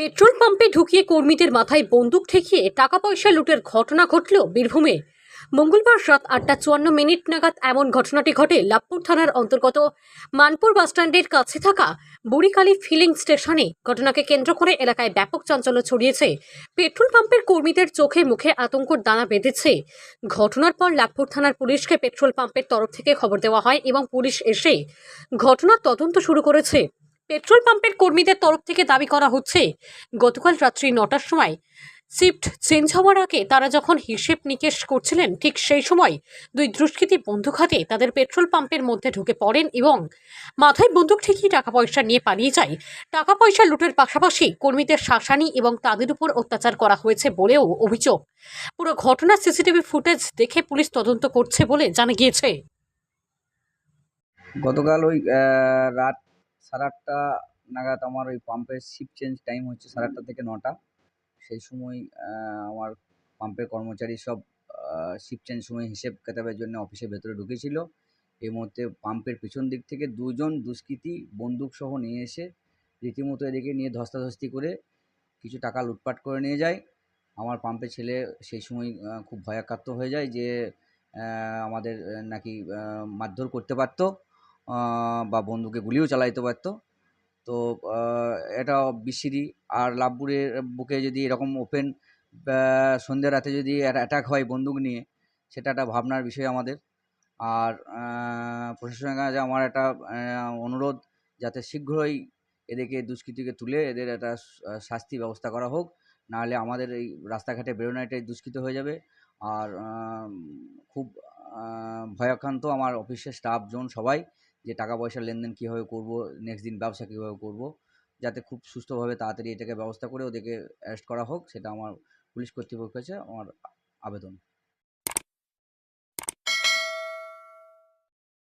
Petrol পাম্পে ঢুকিয়ে কর্মীদের মাথায় বন্দুক ঠেকিয়ে টাকা পয়সা লুটের ঘটনা ঘটল বীরভূমে। মঙ্গলবার রাত আটটা চুয়ান্ন মিনিট নাগাদ এমন ঘটনাটি ঘটে লাভপুর থানার অন্তর্গত মানপুর বাসস্ট্যান্ডের কাছে থাকা বুড়িকালী ফিলিং স্টেশনে। ঘটনাকে কেন্দ্র করে এলাকায় ব্যাপক চাঞ্চল্য ছড়িয়েছে। পেট্রোল পাম্পের কর্মীদের চোখে মুখে আতঙ্কর দানা বেঁধেছে। ঘটনার পর লাভপুর থানার পুলিশকে পেট্রোল পাম্পের তরফ থেকে খবর দেওয়া হয় এবং পুলিশ এসে ঘটনার তদন্ত শুরু করেছে। পেট্রোল পাম্পের কর্মীদের তরফ থেকে দাবি করা হচ্ছে, গতকাল রাত্রি নটার সময় শিফট চেঞ্জ হওয়ার আগে তারা যখন হিসেব নিকেশ করছিলেন, ঠিক সেই সময় দুই দুষ্কৃতী বন্দুক হাতে তাদের পেট্রোল পাম্পের মধ্যে ঢুকে পড়েন এবং মাথায় বন্দুক ঠেকিয়ে টাকা পয়সা নিয়ে পালিয়ে যায়। টাকা পয়সা লুটের পাশাপাশি কর্মীদের শাসানি এবং তাদের উপর অত্যাচার করা হয়েছে বলেও অভিযোগ। পুরো ঘটনার সিসিটিভি ফুটেজ দেখে পুলিশ তদন্ত করছে বলে জানা গিয়েছে। গতকাল ওই রাত সাড়ে আটটা নাগাদ আমার ওই পাম্পের শিফট চেঞ্জ টাইম হচ্ছে সাড়ে আটটা থেকে নটা। সেই সময় আমার পাম্পের কর্মচারী সব শিফট চেঞ্জ সময় হিসেব কেতাবের জন্য অফিসের ভেতরে ঢুকেছিল। এই মুহূর্তে পাম্পের পিছন দিক থেকে দুজন দুষ্কৃতী বন্দুক সহ নিয়ে এসে রীতিমতো এদিকে নিয়ে ধস্তাধস্তি করে কিছু টাকা লুটপাট করে নিয়ে যায়। আমার পাম্পের ছেলে সেই সময় খুব ভয়াক্রান্ত হয়ে যায় যে আমাদের নাকি মারধর করতে পারতো। বা বন্দুকে গুলিও চালাইতে পারত। তো এটা বিসিরি আর লাভপুরের বুকে যদি এরকম ওপেন সন্ধ্যে রাতে যদি অ্যাটাক হয় বন্দুক নিয়ে, সেটা একটা ভাবনার বিষয় আমাদের। আর প্রশাসনের কাছে আমার একটা অনুরোধ, যাতে শীঘ্রই এদেরকে দুষ্কৃতীকে তুলে এদের একটা শাস্তি ব্যবস্থা করা হোক। নাহলে আমাদের এই রাস্তাঘাটে বেরোনোটাই দুষ্কৃত হয়ে যাবে। আর খুব ভয়াক্রান্ত আমার অফিসের স্টাফ স্টাফজন সবাই যে টাকা পয়সার লেনদেন কীভাবে করব নেক্সট দিন ব্যবসা কীভাবে করব, যাতে খুব সুস্থভাবে তাড়াতাড়ি এটাকে ব্যবস্থা করে ওদেরকে অ্যারেস্ট করা হোক, সেটা আমার পুলিশ কর্তৃপক্ষের কাছে আমার আবেদন।